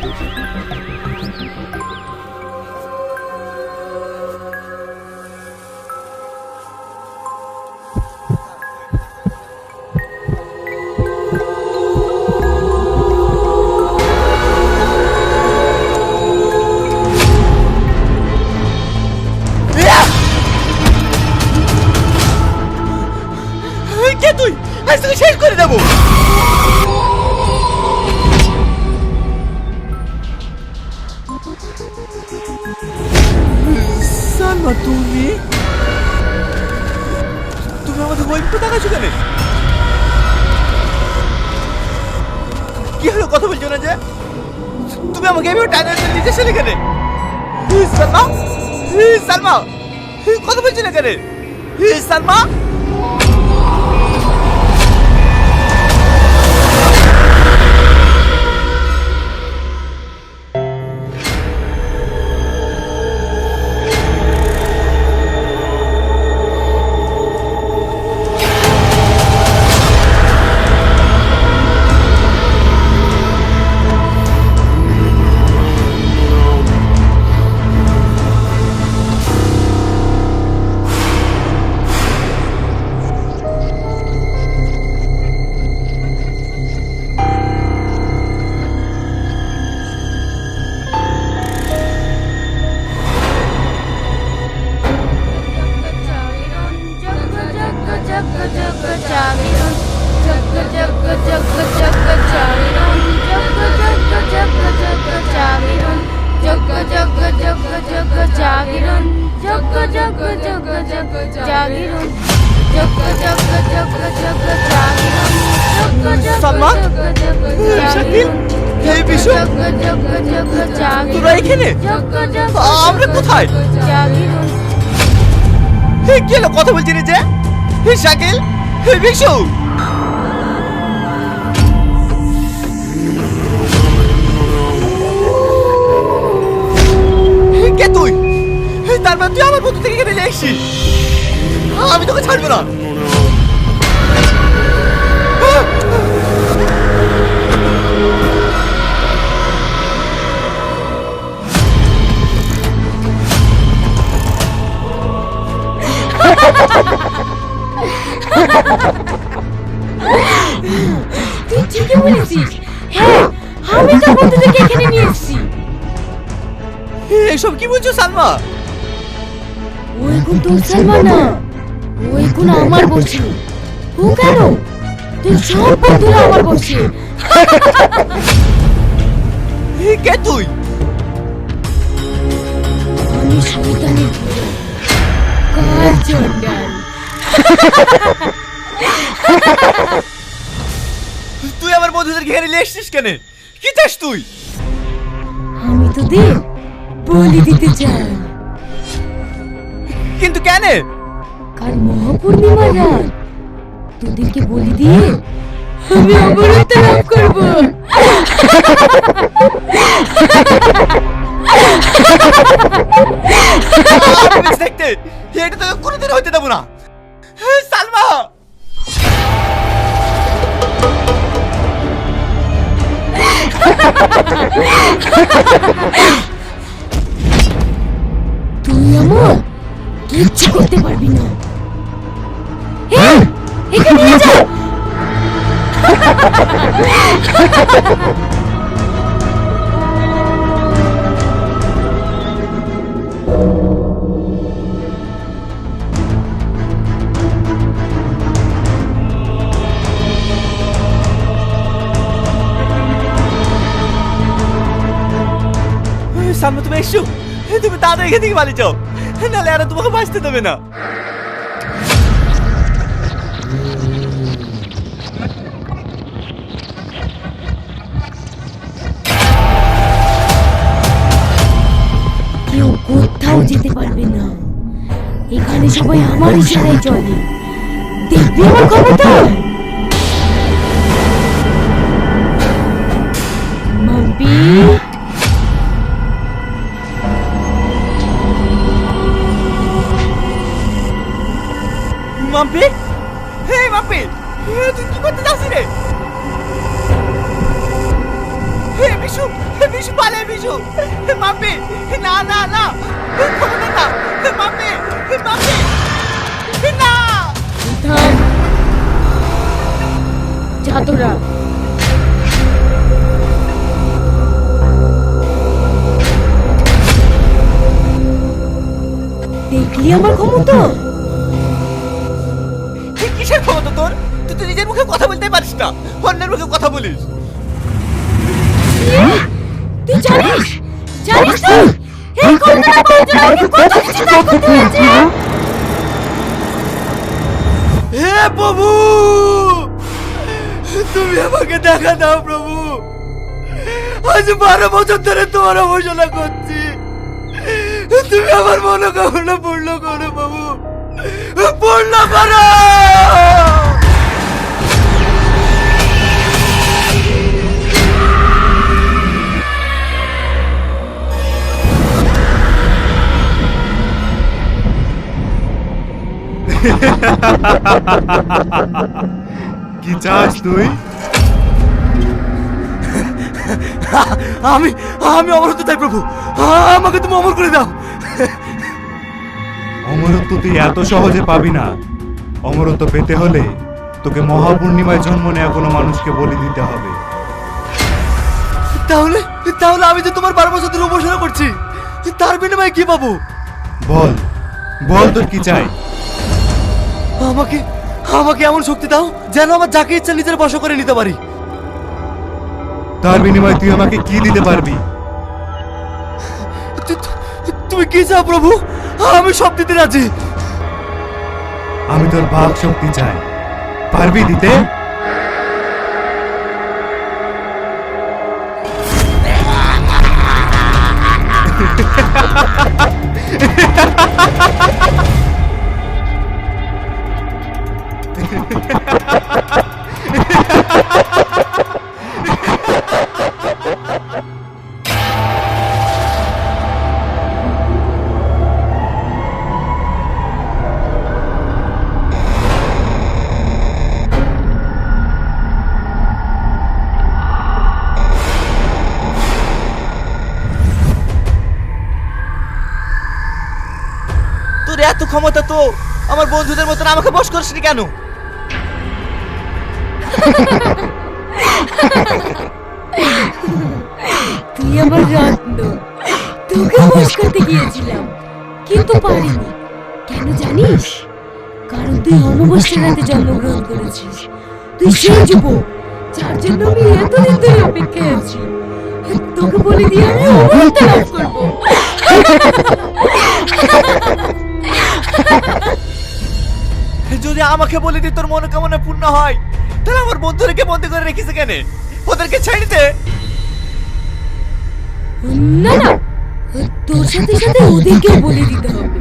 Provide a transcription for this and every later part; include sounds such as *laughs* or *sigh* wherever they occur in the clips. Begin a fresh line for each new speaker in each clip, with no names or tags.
কে তুই? আজ তোকে শেষ করে দেবো। সালমা তুমি? তুমি আমাদের বই তাকাচ্ছ কেন? কি হলো, কথা বলছো না যে? তুমি আমাকে এভাবে টাইনার নিতে চলে কেন? সালমা সালমা কথা বলছো না কেন? সালমা! তোরা এখানে? আমরা কোথায়? কথা বলছি রে যে শাকিল বিশু। কে তুই? হে, তার মানে তুই আমার বন্ধু থেকে কেটে নিয়ে এসছিস আমি তোকে ছাড়বো না।
তোর না? আমার ও কেন? তুই সব বন্ধুরা আমার
কে তুই?
আমি শয়তানের পুরো কার চন্ডাল
তুই আমার বন্ধুদেরকে এখানে নিয়ে এসছিস কেন? কি চাস তুই?
আমি তো তোদের বলি দিতে চাই।
কিন্তু কেন?
কাল মহাপূর্ণিমার রাত তোদেরকে বলি দিয়ে আমি অমরত্ব লাভ করব।
দেখতে এটা তোকে কোনোদিন দেবো না। সালমা!
করতে পারবি না। এই, একে নিয়ে যা।
হে, সালমা তুমি এসছো হে, তুমি তাড়াতাড়ি এখান থেকে পালিয়ে যাও। আর তোমাকে বাঁচতে দেবে না।
কেউ কোথাও যেতে পারবে না। এখানে সবাই আমার চলে দেখবে আমার ক্ষমতা?
না না না খবরদার না মাম্পি মাম্পি না
থাম যা তোরা দেখলি আমার ক্ষমতা
কিসের ক্ষমতা তোর তুই তো নিজের মুখে কথা বলতে পারিস না অন্যের মুখে কথা বলিস
তুই জানিস জানিস তুই
হে প্রভু! তুমি আমাকে দেখা দাও, প্রভু! আজ বারো বছর ধরে তোমার অবসলা করছি। তুমি আমার মনোকামনা পূর্ণ করো, প্রভু। পূর্ণ করো!
কি চাস তুই?
আমি আমি অমরত্ব চাই প্রভু। আমাকে তুমি অমর করে দাও।
অমরত্ব তুই এত সহজে পাবি না। অমরত্ব পেতে হলে তোকে মহাপূর্ণিমায় জন্ম নেওয়া কোনো মানুষকে বলি দিতে হবে।
তাহলে তাহলে আমি যে তোমার বারো বছর ধরে উপাসনা করছি তার বিনিময়ে কি পাবো?
বল বল তোর কি চাই।
আমাকে আমাকে এমন শক্তি দাও যেন আমার যাকে ইচ্ছা নিজের বশ করে নিতে পারি।
তার বিনিময়ে তুই আমাকে কি দিতে পারবি?
তুমি কি চাও প্রভু? আমি সব দিতে রাজি।
আমি তোর ভাগ শক্তি চাই। পারবি দিতে?
তোর এত ক্ষমতা তো আমার বন্ধুদের মতন আমাকে বস করিসনি কেন?
তুই আমার রত্ন। তোকে বস করতে গিয়েছিলাম, কিন্তু পারিনি। কেন জানিস? কারণ তুই জন্মগ্রহণ করেছিস। তুই সেই যুবক, যার জন্য আমি এতদিন ধরে আছি। তোকে বলে দিয়ে আমি লাভ করব। *laughs*
যদি আমাকে বলে দি তোর মনোকামনা পূর্ণ হয় তাহলে আমার বন্ধুদেরকে বন্দি করে রেখেছে কেন ওদেরকে ছেড়ে দে।
না না তোর সাথে সাথে ওদেরকেও বলে দিতে হবে।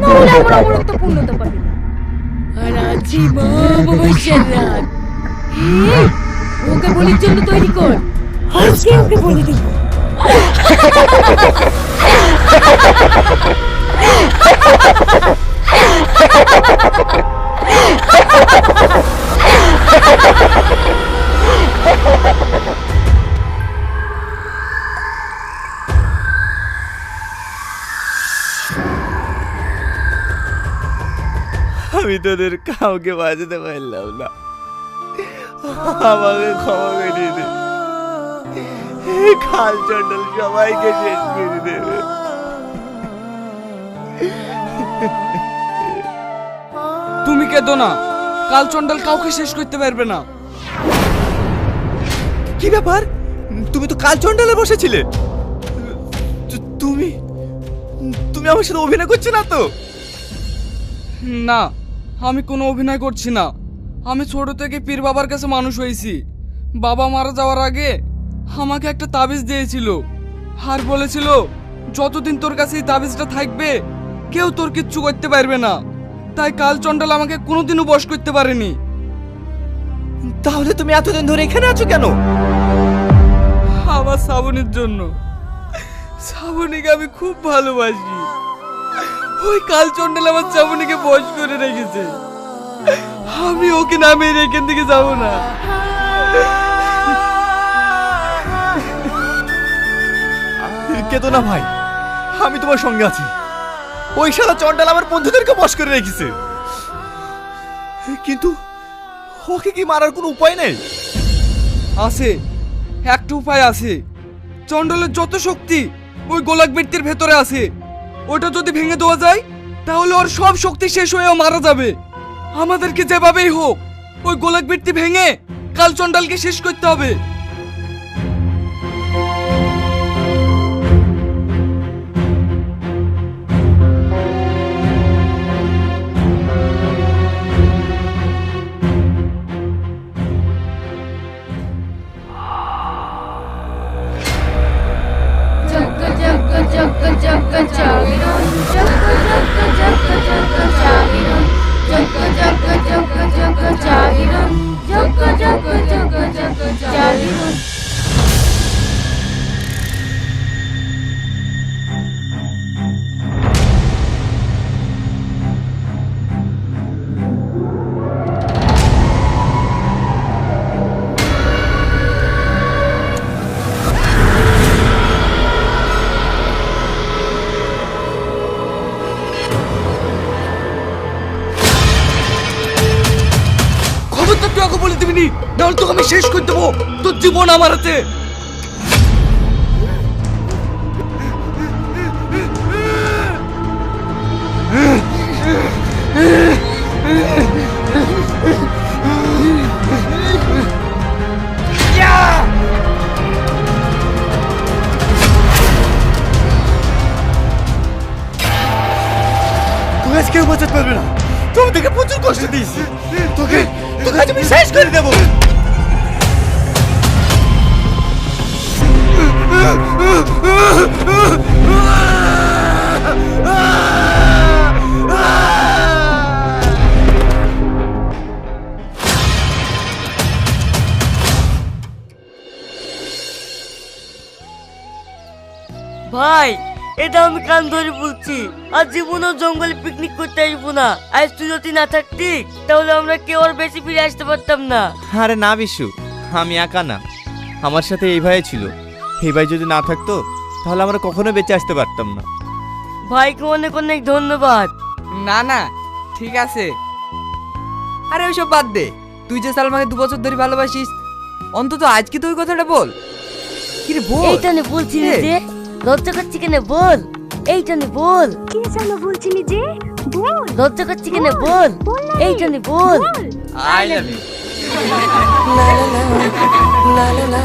নাহলে আমার অমরত্ব পূর্ণতা পাবে না। আর মা ওকে বলির জন্য তৈরি কর। আজকে ওকে বলে দিব। *laughs*
আমি তোদের কাউকে বাঁচাতে পারলাম না। আমাকে ক্ষমা করে দে। এই খাল চন্ডল সবাইকে শেষ করে দেবে *laughs*
তুমি কেঁদো না। কাল চন্ডাল কাউকে শেষ করতে পারবে না।
কি ব্যাপার? তুমি তো কাল চন্ডালে বসেছিলে। তুমি তুমি আমার সাথে অভিনয় করছ না তো?
না আমি কোনো অভিনয় করছি না। আমি ছোট থেকে পীর বাবার কাছে মানুষ হয়েছি। বাবা মারা যাওয়ার আগে আমাকে একটা তাবিজ দিয়েছিল। আর বলেছিল যতদিন তোর কাছে এই তাবিজটা থাকবে কেউ তোর কিচ্ছু করতে পারবে না। তাই কাল চন্ডাল আমাকে কোনোদিনও বশ করতে পারেনি।
তাহলে তুমি এতদিন ধরে এখানে আছো কেন?
আমার শ্রাবণীর জন্য। শ্রাবণীকে আমি খুব ভালোবাসি। ওই কাল চন্ডাল আমার শ্রাবণীকে বশ করে রেখেছে। আমি ওকে নামে এখান থেকে যাব না।
কেতো না ভাই আমি তোমার সঙ্গে আছি। ওই শালা চন্ডাল আমার বন্ধুদেরকে বশ করে রেখেছে। কিন্তু ওকে কি মারার কোনো উপায় নেই?
আছে, একটা উপায় আছে। চন্ডলের যত শক্তি ওই গোলাক বৃত্তির ভেতরে আছে। ওটা যদি ভেঙে দেওয়া যায়, তাহলে ওর সব শক্তি শেষ হয়েও মারা যাবে। আমাদেরকে যেভাবেই হোক, ওই গোলাক ভেঙে কাল চন্ডালকে শেষ করতে হবে। 자비론 자비론 তোকে আমি শেষ করে দেবো। তোর জীবন আমার হাতে।
এটা আমি কান ধরে বলছি। আর জীবনেও জঙ্গলে পিকনিক করতে আসব না। আজ তুই যদি না থাকতি তাহলে আমরা কেউ আর বেশি ফিরে আসতে পারতাম না।
আরে না বিশু আমি একা না। আমার সাথে এই ভাই ছিল। এই ভাই যদি না থাকতো তাহলে আমরা কখনো বেঁচে আসতে পারতাম না।
ভাইকে অনেক অনেক ধন্যবাদ।
না না ঠিক আছে। আরে ওইসব বাদ দে। তুই যে সালমাকে দু বছর ধরে ভালোবাসিস অন্তত আজকে তো ওই কথাটা বল। কি রে বল
এইটা নে বলছি
এ।
যে লজ্জা করছি কেন বল এই জন্য বল
কে জানো বলছিলি যে বল
লজ্জা করছি কেন বল এই জন্য বল
আই লাভ ইউ
লা লা, লা লা লা,